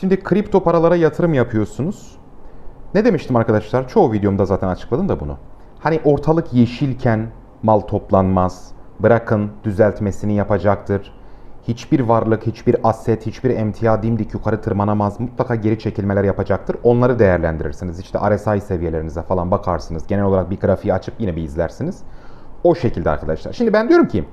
Şimdi kripto paralara yatırım yapıyorsunuz. Ne demiştim arkadaşlar? Çoğu videomda zaten açıkladım da bunu. Hani ortalık yeşilken mal toplanmaz. Bırakın düzeltmesini yapacaktır. Hiçbir varlık, hiçbir aset, hiçbir emtia dimdik yukarı tırmanamaz. Mutlaka geri çekilmeler yapacaktır. Onları değerlendirirsiniz. İşte RSI seviyelerinize falan bakarsınız. Genel olarak bir grafiği açıp yine bir izlersiniz. O şekilde arkadaşlar. Şimdi ben diyorum ki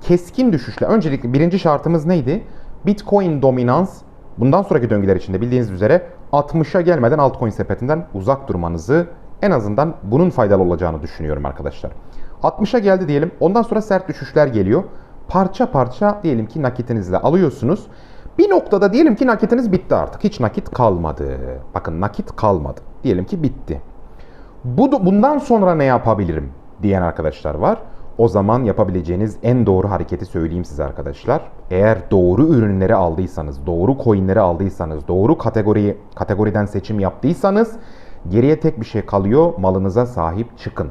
keskin düşüşle öncelikle birinci şartımız neydi? Bitcoin dominans bundan sonraki döngüler içinde bildiğiniz üzere 60'a gelmeden altcoin sepetinden uzak durmanızı en azından bunun faydalı olacağını düşünüyorum arkadaşlar. 60'a geldi diyelim. Ondan sonra sert düşüşler geliyor. Parça parça diyelim ki nakitinizle alıyorsunuz. Bir noktada diyelim ki nakitiniz bitti artık. Hiç nakit kalmadı. Bakın nakit kalmadı. Diyelim ki bitti. Bu bundan sonra ne yapabilirim diyen arkadaşlar var. O zaman yapabileceğiniz en doğru hareketi söyleyeyim size arkadaşlar. Eğer doğru ürünleri aldıysanız, doğru coinleri aldıysanız, doğru kategori kategoriden seçim yaptıysanız geriye tek bir şey kalıyor. Malınıza sahip çıkın.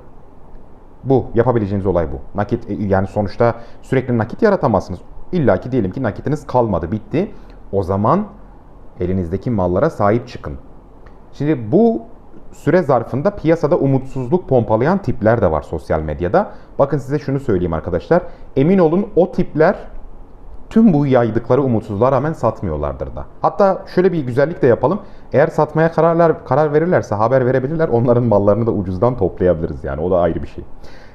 Bu yapabileceğiniz olay bu. Nakit yani sonuçta sürekli nakit yaratamazsınız. İlla ki diyelim ki nakitiniz kalmadı, bitti. O zaman elinizdeki mallara sahip çıkın. Şimdi bu süre zarfında piyasada umutsuzluk pompalayan tipler de var sosyal medyada. Bakın size şunu söyleyeyim arkadaşlar. Emin olun o tipler tüm bu yaydıkları umutsuzluğa rağmen satmıyorlardır da. Hatta şöyle bir güzellik de yapalım. Eğer satmaya kararlar karar verirlerse haber verebilirler. Onların mallarını da ucuzdan toplayabiliriz yani. O da ayrı bir şey.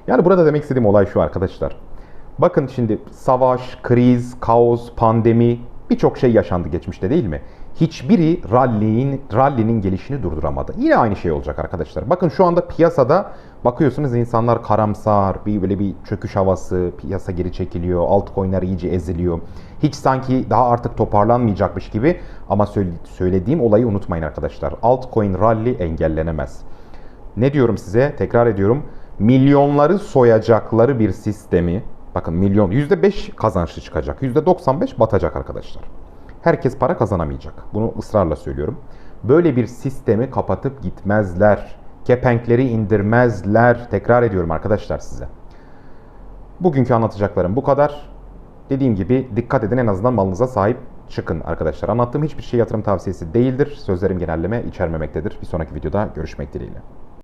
Yani burada demek istediğim olay şu arkadaşlar. Bakın şimdi savaş, kriz, kaos, pandemi birçok şey yaşandı geçmişte değil mi? Hiçbiri rally'nin rally'nin gelişini durduramadı. Yine aynı şey olacak arkadaşlar. Bakın şu anda piyasada bakıyorsunuz insanlar karamsar, bir böyle bir çöküş havası, piyasa geri çekiliyor, altcoin'ler iyice eziliyor. Hiç sanki daha artık toparlanmayacakmış gibi ama söylediğim olayı unutmayın arkadaşlar. Altcoin rally engellenemez. Ne diyorum size? Tekrar ediyorum. Milyonları soyacakları bir sistemi, bakın milyon, %5 kazançlı çıkacak, %95 batacak arkadaşlar. Herkes para kazanamayacak. Bunu ısrarla söylüyorum. Böyle bir sistemi kapatıp gitmezler. Kepenkleri indirmezler. Tekrar ediyorum arkadaşlar size. Bugünkü anlatacaklarım bu kadar. Dediğim gibi dikkat edin en azından malınıza sahip çıkın arkadaşlar. Anlattığım hiçbir şey yatırım tavsiyesi değildir. Sözlerim genelleme içermemektedir. Bir sonraki videoda görüşmek dileğiyle.